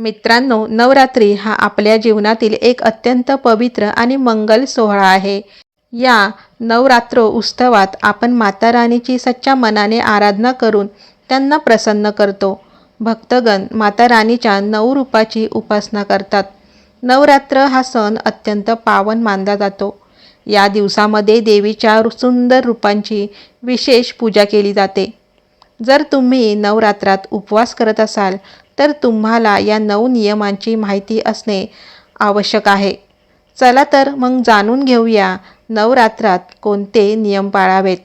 मित्रांनो नवरात्री हा आपल्या जीवनातील एक अत्यंत पवित्र आणि मंगल सोहळा आहे. या नवरात्र उत्सवात आपण माता राणीची सच्च्या मनाने आराधना करून त्यांना प्रसन्न करतो. भक्तगण माता राणीच्या नऊ रूपाची उपासना करतात. नवरात्र हा सण अत्यंत पावन मानला जातो. या दिवसामध्ये देवीच्या सुंदर रूपांची विशेष पूजा केली जाते. जर तुम्ही नवरात्रात उपवास करत असाल तर तुम्हाला या नऊ नियमांची माहिती असणे आवश्यक आहे. चला तर मग जाणून घेऊया नवरात्रात कोणते नियम पाळावेत.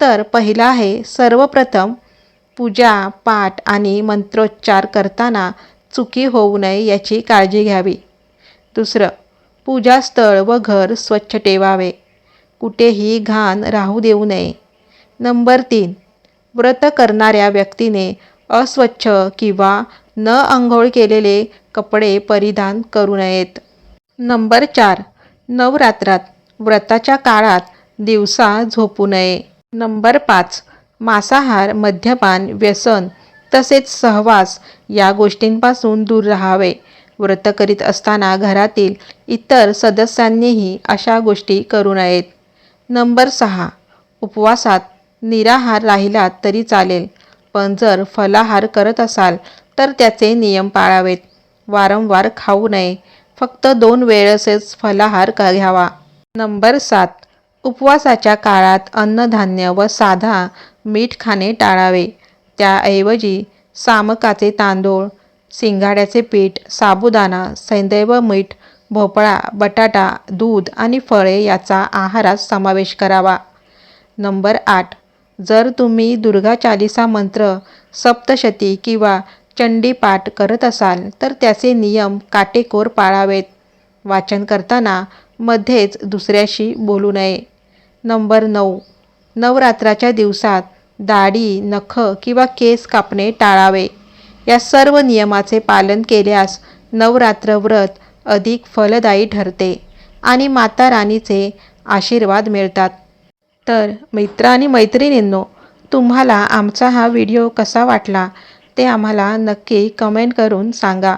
तर पहिला आहे सर्वप्रथम पूजा पाठ आणि मंत्रोच्चार करताना चुकी होऊ नये याची काळजी घ्यावी. दुसरं पूजास्थळ व घर स्वच्छ ठेवावे. कुठेही घाण राहू देऊ नये. नंबर तीन व्रत करणाऱ्या व्यक्तीने अस्वच्छ किंवा न आंघोळ केलेले कपडे परिधान करू नयेत. नंबर चार नवरात्रात व्रताच्या काळात दिवसा झोपू नये. नंबर पाच मांसाहार मद्यपान व्यसन तसेच सहवास या गोष्टींपासून दूर राहावे. व्रत करीत असताना घरातील इतर सदस्यांनीही अशा गोष्टी करू नयेत. नंबर सहा उपवासात निराहार राहिलात तरी चालेल. पण जर फलाहार करत असाल तर त्याचे नियम पाळावेत. वारंवार खाऊ नये. फक्त दोन वेळेसच फलाहार घ्यावा. नंबर सात. उपवासाच्या काळात अन्नधान्य व साधा मीठ खाणे टाळावे. त्याऐवजी सामकाचे तांदूळ सिंगाड्याचे पीठ साबुदाणा सैंदैव मीठ भोपळा बटाटा दूध आणि फळे याचा आहारात समावेश करावा. नंबर आठ. जर तुम्ही दुर्गा चालिसा मंत्र सप्तशती किंवा चंडीपाठ करत असाल तर त्याचे नियम काटेकोर पाळावेत. वाचन करताना मध्येच दुसऱ्याशी बोलू नये. नंबर नऊ. नवरात्राच्या दिवसात दाढी नख किंवा केस कापणे टाळावे. या सर्व नियमाचे पालन केल्यास नवरात्र व्रत अधिक फलदायी ठरते आणि माता राणीचे आशीर्वाद मिळतात. तर मित्र आणि मैत्रिणींनो तुम्हाला आमचा हा व्हिडिओ कसा वाटला ते आम्हाला नक्की कमेंट करून सांगा.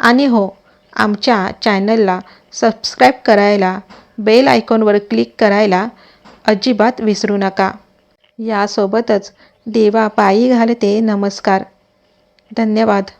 आणि हो आमच्या चॅनलला सबस्क्राईब करायला बेल आयकॉनवर क्लिक करायला अजिबात विसरू नका. यासोबतच देवा पायी घालते नमस्कार. धन्यवाद.